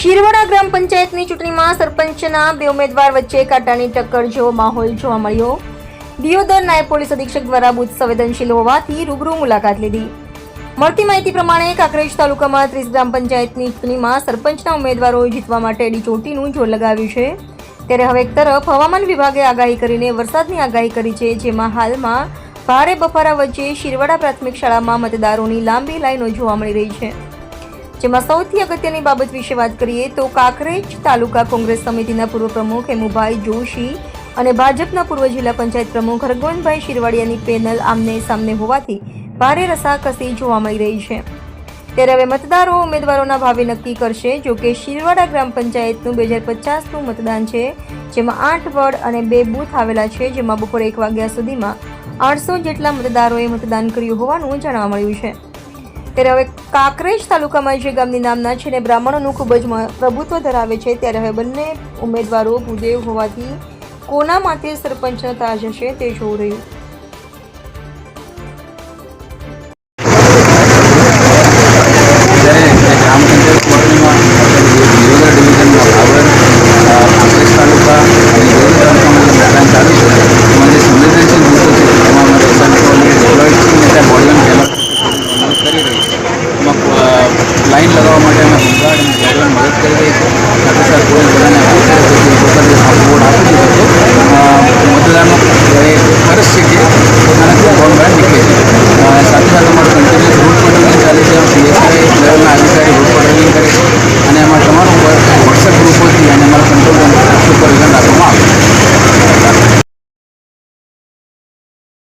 શિરવાડા ગ્રામ પંચાયતની ચૂંટણીમાં સરપંચના બે ઉમેદવાર વચ્ચે કાંટાની ટક્કર જેવો માહોલ જોવા મળ્યો. દિયોદર નાયબ પોલીસ અધિક્ષક દ્વારા બુથ સંવેદનશીલ હોવાથી રૂબરૂ મુલાકાત લીધી. મળતી માહિતી પ્રમાણે કાંકરેજ તાલુકામાં ત્રીસ ગ્રામ પંચાયતની ચૂંટણીમાં સરપંચના ઉમેદવારોએ જીતવા માટે ચોટીનું જોર લગાવ્યું છે. ત્યારે હવે એક તરફ હવામાન વિભાગે આગાહી કરીને વરસાદની આગાહી કરી છે, જેમાં હાલમાં ભારે બફારા વચ્ચે શિરવાડા પ્રાથમિક શાળામાં મતદારોની લાંબી લાઈનો જોવા મળી રહી છે. જેમાં સૌથી અગત્યની બાબત વિશે વાત કરીએ તો કાકરેજ તાલુકા કોંગ્રેસ સમિતિના પૂર્વ પ્રમુખ હેમુભાઈ જોશી અને ભાજપના પૂર્વ જિલ્લા પંચાયત પ્રમુખ હરગોવનભાઈ શિરવાડિયાની પેનલ આમને સામને હોવાથી ભારે રસાકસી જોવા મળી રહી છે. ત્યારે હવે મતદારો ઉમેદવારોના ભાવિ નક્કી કરશે, જો કે શિરવાડા ગ્રામ પંચાયતનું બે હજાર પચાસનું મતદાન છે, જેમાં આઠ વોર્ડ અને બે બૂથ આવેલા છે, જેમાં બપોરે એક વાગ્યા સુધીમાં આઠસો જેટલા મતદારોએ મતદાન કર્યું હોવાનું જાણવા મળ્યું છે. ત્યારે હવે કાંકરેજ તાલુકામાં જે ગામની નામના છે ને બ્રાહ્મણોનું ખૂબ જ પ્રભુત્વ ધરાવે છે, ત્યારે હવે બંને ઉમેદવારો ભૂદેવ હોવાથી કોના માટે સરપંચનો તાજ હશે તે જોવું રહ્યું.